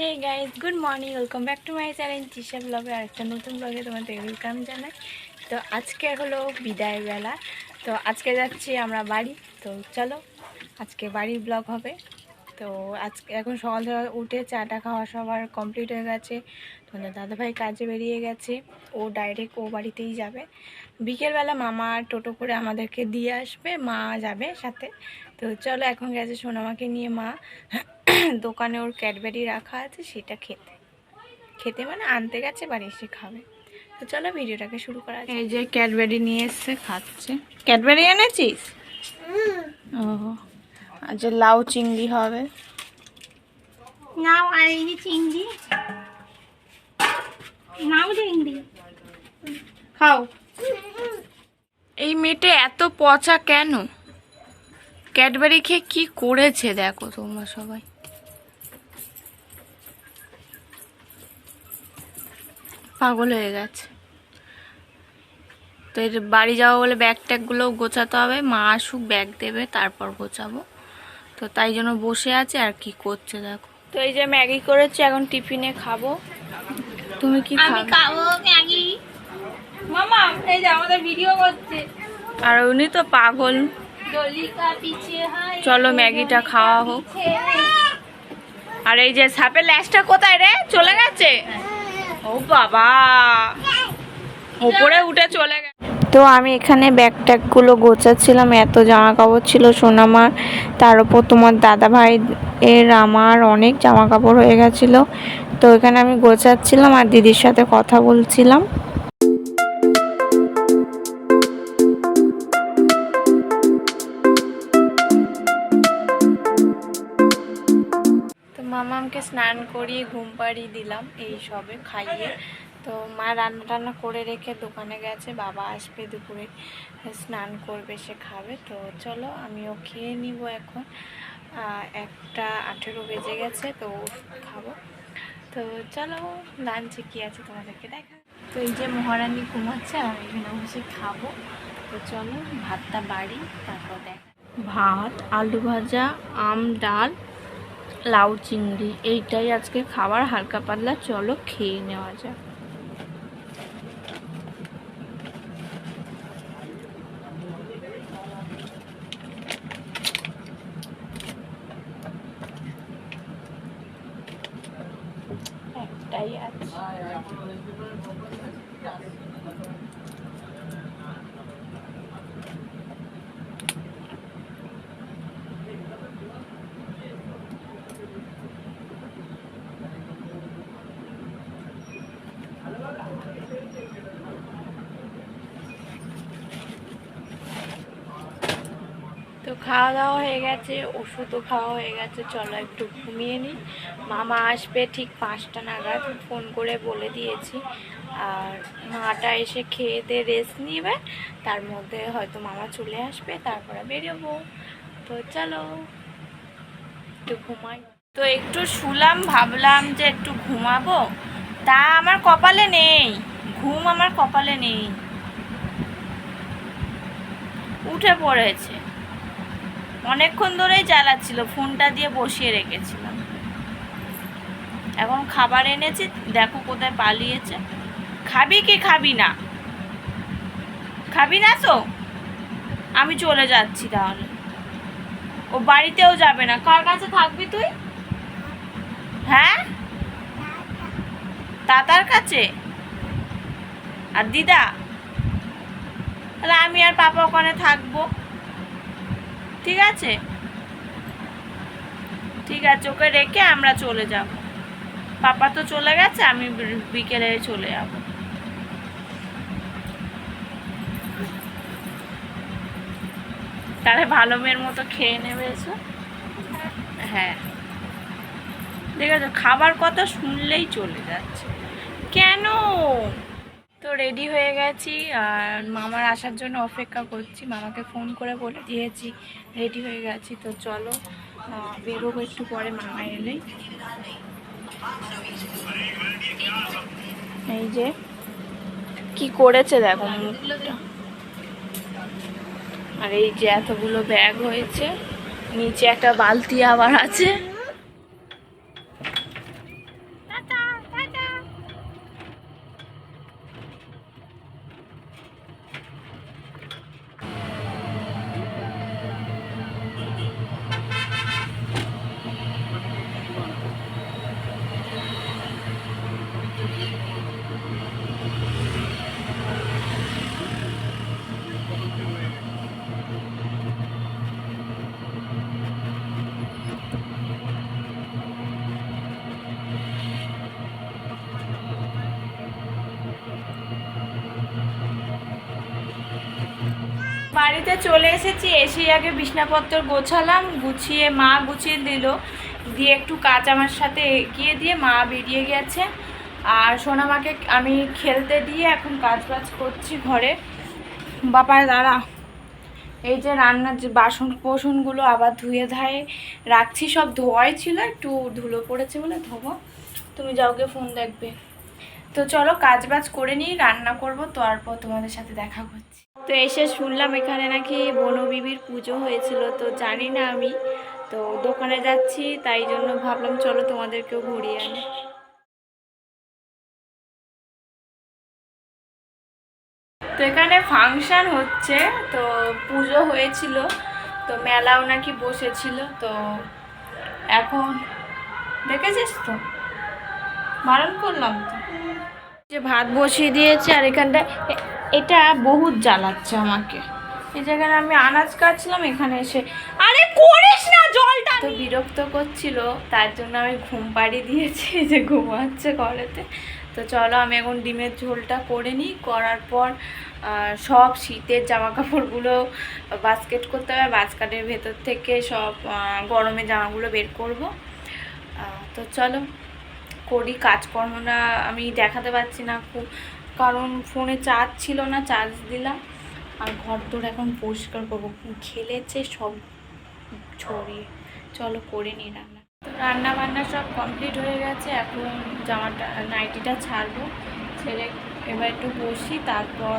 Hey guys good morning welcome back to my channel চিসা ব্লগে আরেকটা নতুন ব্লগে তোমাদের ওয়েলকাম জানাই। তো আজকে হলো বিদায় বেলা। তো আজকে যাচ্ছি আমরা বাড়ি। তো চলো, আজকে বাড়ির ব্লগ হবে। তো আজকে এখন সকাল সকাল উঠে চাটা খাওয়া সবার কমপ্লিট হয়ে গেছে। তোমাদের দাদাভাই কাজে বেরিয়ে গেছে। ও ডাইরেক্ট ও বাড়িতেই যাবে। বিকেলবেলা মামা টোটো করে আমাদেরকে দিয়ে আসবে মা যাবে সাথে। তো চলো এখন গেছে সোনামাকে নিয়ে মা। দোকানে ওর ক্যাডবেরি রাখা আছে সেটা খেতে। খেতে মানে আনতে গেছে বাড়ি এসে খাবে। তো চলো ভিডিওটাকে শুরু করা এই যে ক্যাডবেরি নিয়ে এসছে খাচ্ছে। ক্যাডবেরি এনেছিস? ও লাউ চিংড়ি হবে। নাও আর এই যে চিংড়ি। নাও চিংড়ি। খাও। এই মেয়েটা এত পচা কেন? ক্যাডবেরি খেয়ে কি করেছে দেখো তোমরা সবাই। পাগল হয়ে গেছে। তো এর বাড়ি যাব বলে ব্যাগ ট্যাগগুলো গোছাতে হবে মা আসুক ব্যাগ দেবে তারপর গোছাবো। তো তাই জন্য বসে আছে আর কি করছে দেখো। তো এই যে ম্যাগি করেছি এখন টিফিনে খাব। তুমি কি আমি খাব? ম্যাগি। মামা এই যে আমাদের ভিডিও করছে। আর উনি তো পাগল। দলিকা পিছে হাই চলো ম্যাগিটা খাওয়া হোক। আর এই যে সাপের ল্যাসটা কোথায় রে? চলে গেছে? ও বাবা। উপরে উঠে চলে গেছে। তো আমি এখানে ব্যাগ ট্যাগগুলো গোছাচ্ছিলাম, এত জামা কাপড় ছিল সোনামার তার উপর তোমার দাদা ভাই এর আমার অনেক জামা কাপড় হয়ে গেছিল। তো এখানে আমি গোছাচ্ছিলাম আর দিদির সাথে কথা বলছিলাম। তো স্নান করিয়ে ঘুম পাড়িয়ে দিলাম, এই সবে খাইয়ে। তো মা রান্না টান্না করে রেখে দোকানে গেছে। বাবা আসবে দুপুরে, স্নান করবে, সে খাবে। তো চলো আমিও খেয়ে নিব এখন। একটা আঠেরো বেজে গেছে, তো খাব। তো চলো, লাঞ্চে কী আছে তোমাদেরকে দেখা। তো এই যে মহারানী ঘুমাচ্ছে, আর এখানে বসে খাব। তো চলো, ভাতটা বাড়ি, তারপর দেখ। ভাত, আলু ভাজা, আম, ডাল, লাউ, চিংড়ি, এইটাই আজকে খাবার। হালকা পাতলা, চলো খেয়ে নেওয়া যাক। yet. খাওয়া দাওয়া হয়ে গেছে, ওষুধও খাওয়া হয়ে গেছে, চলো একটু ঘুমিয়ে নিই মামা আসবে ঠিক পাঁচটা নাগাদ, ফোন করে বলে দিয়েছি। আর মাটা এসে খেয়ে দিয়ে রেস্ট নিবে, তার মধ্যে হয়তো মামা চলে আসবে, তারপরে বেরোবো। তো চলো, একটু ঘুমাই। তো একটু শুলাম, ভাবলাম যে একটু ঘুমাবো। তা আমার কপালে নেই, ঘুম আমার কপালে নেই। উঠে পড়েছে। অনেকক্ষণ ধরেই জ্বালাচ্ছিল ফোনটা দিয়ে বসিয়ে রেখেছিলাম। এখন খাবার এনেছি, দেখো কোথায় পালিয়েছে। খাবি কি খাবি না? খাবি না তো? আমি চলে যাচ্ছি তাহলে। ও বাড়িতেও যাবে না। কার কাছে থাকবি তুই? হ্যাঁ? তাতার কাছে? আর দিদা? তাহলে আমি আর পাপা ওখানে থাকব। ঠিক আছে? ঠিক আছে, ওকে রেখে আমরা চলে যাব। পাপা তো চলে গেছে, আমি বিকেলে চলে যাব। তাহলে ভালো মেয়ের মতো খেয়ে নেবে এসো। হ্যাঁ। ঠিক আছে খাবার কথা শুনলেই চলে যাচ্ছে। কেন? তো রেডি হয়ে গেছি আর মামার আসার জন্য অপেক্ষা করছি। মামাকে ফোন করে বলে দিয়েছি রেডি হয়ে গেছি। তো চলো বেরোবো একটু পরে মামা এলেই এই যে, কি করেছে দেখো আর এই যে এতগুলো ব্যাগ হয়েছে, নিচে একটা বালতি আবার আছে। বাড়িতে চলে এসেছি, এসেই আগে বিছনাপত্র গোছালাম, গুছিয়ে মা গুছিয়ে দিল। দিয়ে একটু কাজ আমার সাথে এগিয়ে দিয়ে মা বেরিয়ে গেছে। আর সোনামাকে আমি খেলতে দিয়ে এখন কাজ বাজ করছি ঘরে। বাপার দাঁড়া। এই যে রান্নার যে বাসন কোসনগুলো আবার ধুয়ে ধায়ে রাখছি, সব ধোয়াই ছিল, একটু ধুলো পড়েছে বলে ধোবো। তুমি যাওকে ফোন দেখবে। তো চলো কাজ বাজ করে নিই, রান্না করব তারপর তোমাদের সাথে দেখা করছি তো এসে শুনলাম এখানে নাকি বনবিবির পুজো হয়েছিল, তো জানি না আমি। তো দোকানে যাচ্ছি, তাই জন্য ভাবলাম চলো তোমাদেরকেও ঘুরিয়ে আনি। তো এখানে ফাংশন হচ্ছে, তো পুজো হয়েছিল, তো মেলাও নাকি বসেছিল, তো এখন দেখেছিস তো? বারণ করলাম তো। যে ভাত বসিয়ে দিয়েছে আর এখানটা এটা বহুত জ্বালাচ্ছে আমাকে। এই জায়গায় আমি আনাজ কাটছিলাম এখানে এসে আরে করিস না জলটা তো বিরক্ত করছিল তার জন্য আমি ঘুম পাড়ি দিয়েছি যে ঘুমাচ্ছে ঘরেতে। তো চলো আমি এখন ডিমের ঝোলটা করে নিই। করার পর সব শীতের জামা কাপড়গুলো বাস্কেট করতে হবে। বাস্কেটের ভেতর থেকে সব আহ, গরমের জামাগুলো বের করব। তো চলো করি। কাজকর্মটা আমি দেখাতে পারছি না খুব। কারণ ফোনে চার্জ ছিল না চার্জ দিলাম। আর ঘর তোর এখন পরিষ্কার করব। খেলেছে সব ছড়িয়ে। চলো করে নিই রান্না। রান্না বান্না সব কমপ্লিট হয়ে গেছে। এখন জামাটা, নাইটিটা ছাড়বো। ছেড়ে এবার একটু বসি, তারপর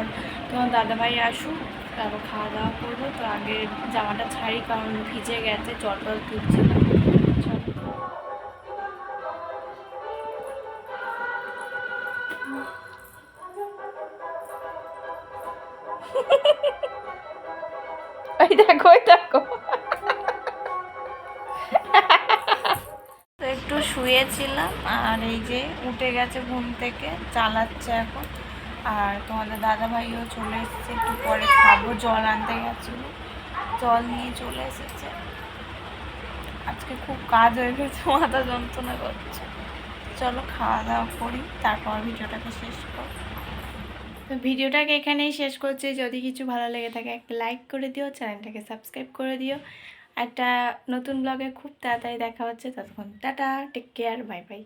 তোমার দাদাভাই আসুক, তারপর খাওয়া দাওয়া করব। তো আগে জামাটা ছাড়ি, কারণ ভিজে গেছে, জল টল তুলছে চলো। ওই দেখো ওই দেখো। একটু শুয়েছিলাম, আর এই যে উঠে গেছে ঘুম থেকে, চালাচ্ছে এখন। আর তোমাদের দাদা ভাইও চলে এসেছে, একটু পরে খাব, জল আনতে গেছিল। জল নিয়ে চলে এসেছে। আজকে খুব কাজ হয়ে গেছে, মাথা যন্ত্রণা করছে। চলো খাওয়া দাওয়া করি, তারপর ভিডিওটাকে শেষ করো ভিডিওটাকে এখানেই শেষ করছি। যদি কিছু ভালো লেগে থাকে, একটা লাইক করে দিও, চ্যানেলটাকে সাবস্ক্রাইব করে দিও। একটা নতুন ব্লগে খুব তাড়াতাড়ি দেখা হচ্ছে, ততক্ষণ tata take care bye bye